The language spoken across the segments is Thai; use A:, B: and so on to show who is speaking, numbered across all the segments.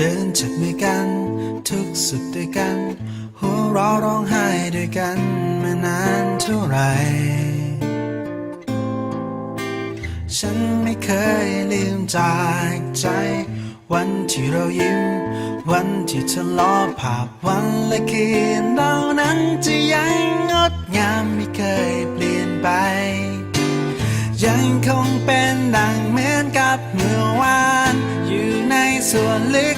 A: เดินจับมือกัน ทุกสุขด้วยกัน หัวเราะร้องไห้ด้วยกันมานานเท่าไหร่ฉันไม่เคยลืมจากใจ วันที่เรายิ้ม วันที่ทะเลาะภาพวันและคืนเรานั้นจะยังงดงามไม่เคยเปลี่ยนไป ยังคงเป็นดังเหมือนกับเมื่อวาน อยู่ในส่วนลึก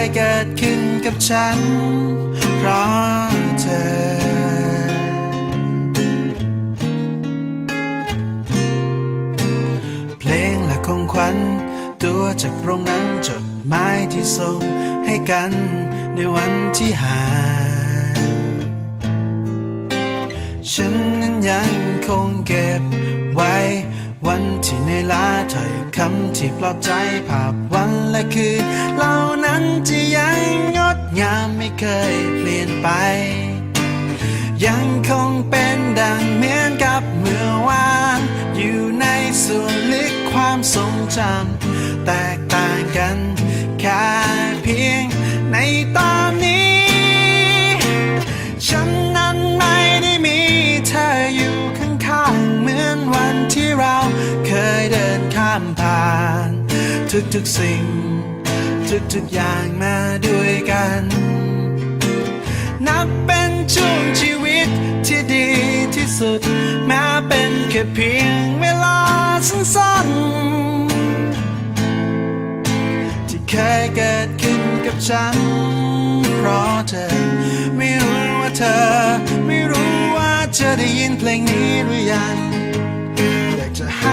A: ยเกิดขึ้นกับฉัน เพราะเธอเพลงและของขวัญตัวจากโรงนังจดหมายที่ส่งให้กันในวันที่ห่างฉันนั้นยังคงเก็บไว้ วันที่ในลาถ้อยคำที่ปลอบใจภาพวันและคืนเหล่านั้นจะยังงดงามไม่เคยเปลี่ยนไป ยังคงเป็นดังเหมือนกับเมื่อวานอยู่ในส่วนลึกความทรงจำแตกต่างกันแค่ามผ่าน ทุกๆสิ่ง ทุกๆอย่างมาด้วยกัน นับเป็นช่วงชีวิตที่ดีที่สุด แม้เป็นแค่เพียงเวลาสั้นๆ ที่เคยเกิดขึ้นกับฉัน เพราะเธอ ไม่รู้ว่าเธอ ไม่รู้ว่าเธอได้ยินเพลงนี้หรือยัง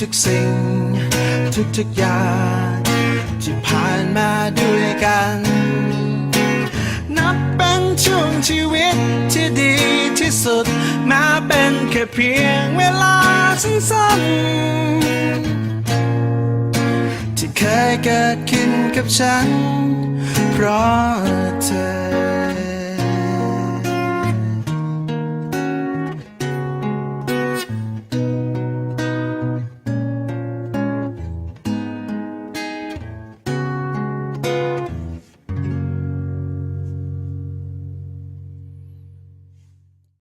A: ทุกสิ่ง ทุกๆอย่างที่ผ่านมาด้วยกัน นับเป็นช่วงชีวิตที่ดีที่สุดแม้เป็นแค่เพียงเวลาสั้นๆที่เคยเกิดขึ้นกับฉัน เพราะเธอ